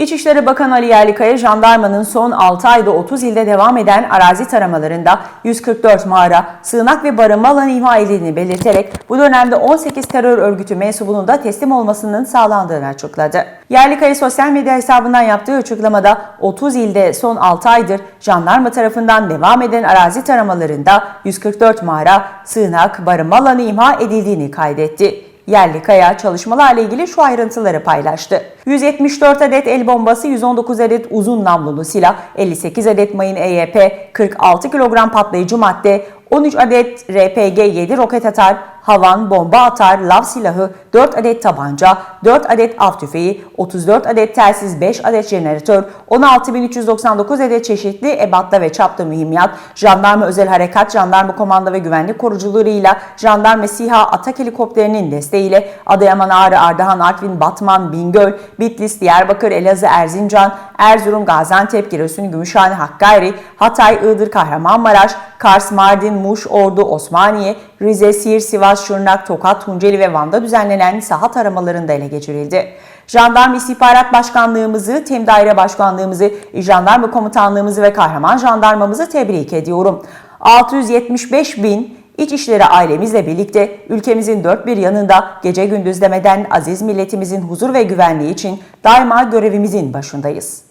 İçişleri Bakanı Ali Yerlikaya, jandarmanın son 6 ayda 30 ilde devam eden arazi taramalarında 144 mağara, sığınak ve barınma alanı imha edildiğini belirterek bu dönemde 18 terör örgütü mensubunun da teslim olmasının sağlandığını açıkladı. Yerlikaya sosyal medya hesabından yaptığı açıklamada 30 ilde son 6 aydır jandarma tarafından devam eden arazi taramalarında 144 mağara, sığınak, barınma alanı imha edildiğini kaydetti. Yerli Kaya çalışmalarla ilgili şu ayrıntıları paylaştı. 174 adet el bombası, 119 adet uzun namlulu silah, 58 adet mayın EYP, 46 kilogram patlayıcı madde, 13 adet RPG-7 roket atar, havan, bomba atar, lav silahı, 4 adet tabanca, 4 adet av tüfeği, 34 adet telsiz, 5 adet jeneratör, 16.399 adet çeşitli ebatta ve çapta mühimmat, jandarma özel harekat, jandarma komando ve güvenlik korucularıyla jandarma SİHA atak helikopterinin desteğiyle Adıyaman, Ağrı, Ardahan, Artvin, Batman, Bingöl, Bitlis, Diyarbakır, Elazığ, Erzincan, Erzurum, Gaziantep, Giresun, Gümüşhane, Hakkari, Hatay, Iğdır, Kahramanmaraş, Kars, Mardin, Muş, Ordu, Osmaniye, Rize, Siirt, Sivas, Şırnak, Tokat, Tunceli ve Van'da düzenlenen saha taramalarında ele geçirildi. Jandarma İstihbarat Başkanlığımızı, Tem Daire Başkanlığımızı, Jandarma Komutanlığımızı ve Kahraman Jandarmamızı tebrik ediyorum. 675 bin İçişleri ailemizle birlikte ülkemizin dört bir yanında gece gündüz demeden aziz milletimizin huzur ve güvenliği için daima görevimizin başındayız.